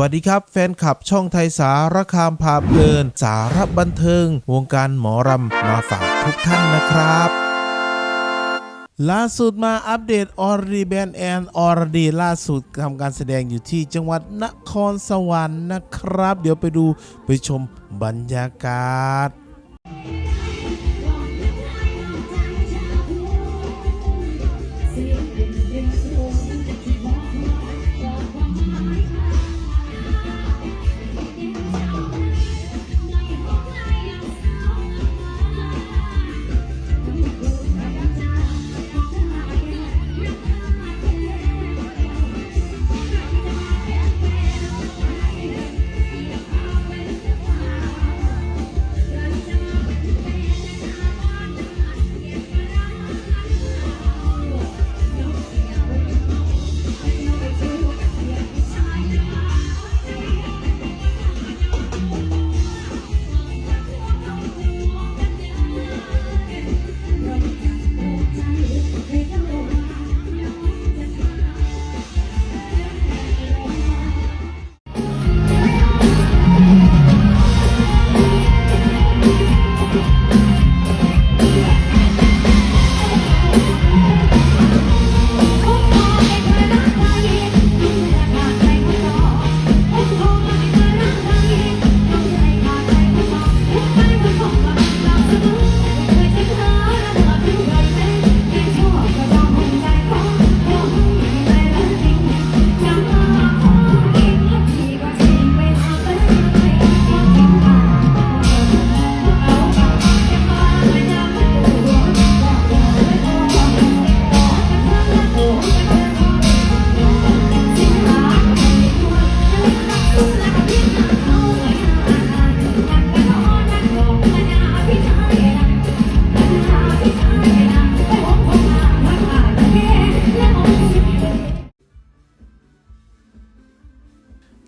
วัสดีครับ แฟนคลับช่องไทยสารคามพาเพลิน สารบันเทิง วงการหมอรำมาฝากทุกท่านนะครับล่าสุดมาอัปเดตออร์ดีแบนแอนออร์ดีล่าสุดทำการแสดงอยู่ที่จังหวัดนครสวรรค์นะครับ เดี๋ยวไปดูไปชมบรรยากาศ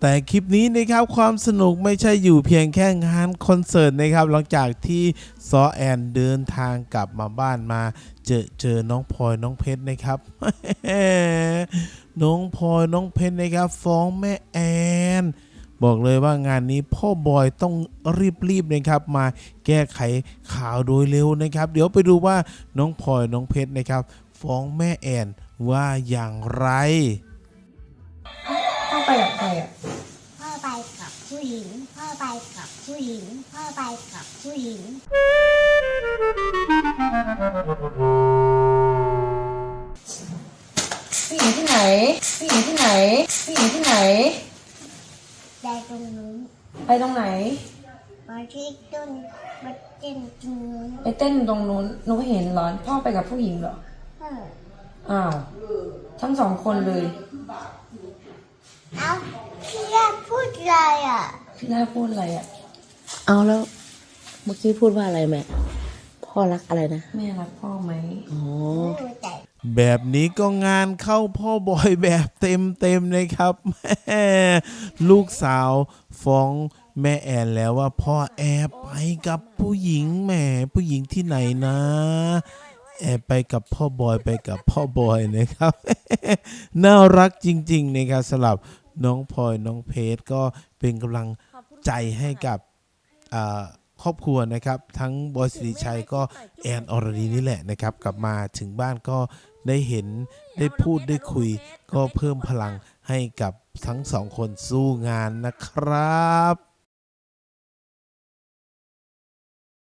แต่คลิปนี้นะครับความสนุกไม่ใช่อยู่เพียงแค่งานคอนเสิร์ตนะครับหลังจากที่ซอแอนเดินทางกลับมาบ้านมา เจอเจอน้องพลอยน้องเพชรนะครับ น้องพลอยน้องเพชรนะครับ ฟ้องแม่แอนบอกเลยว่างานนี้พ่อบอยต้องรีบๆนะครับมาแก้ไขข่าวโดยเร็วนะครับ เดี๋ยวไปดูว่าน้องพลอยน้องเพชรนะครับ ฟ้องแม่แอนว่าอย่างไร ไปกับใครอะพ่อไปกับผู้หญิง พ่อไปกับผู้หญิง พ่อไปกับผู้หญิง ผู้หญิงที่ไหนผู้หญิงที่ไหนผู้หญิงที่ไหนได้ตรงนู้นไปตรงไหน มาที่ต้นมาเต้นตรงนู้นไปเต้นตรงนู้นหนูเห็นเหรอพ่อไปกับผู้หญิงเหรอ เอออ้าว ทั้งสองคนเลย เอาพี่แรกพูดอะไรอะพี่แรกพูดอะไรอะ เอาแล้วเมื่อกี้พูดว่าอะไรแม่ พ่อรักอะไรนะ แม่รักพ่อไหมอ๋อไม่รู้ใจแบบนี้ก็งานเข้าพ่อบอยแบบเต็มเต็มๆเลยครับแม่ลูกสาวฟ้องแม่แอนแล้วว่าพ่อแอบไปกับผู้หญิงแหมผู้หญิงที่ไหนนะแอบ ไปกับพ่อบอยไปกับพ่อบอยนะครับ น่ารักจริงๆนะครับสำหรับน้องพลอยน้องเพชรก็เป็นกำลังใจให้กับอ่าครอบครัวนะครับ ทั้งบอยสิริชัยก็แอนอรดีนี่แหละนะครับ กลับมาถึงบ้านก็ได้เห็นได้พูดได้คุย ก็เพิ่มพลังให้กับทั้งสองคนสู้งานนะครับ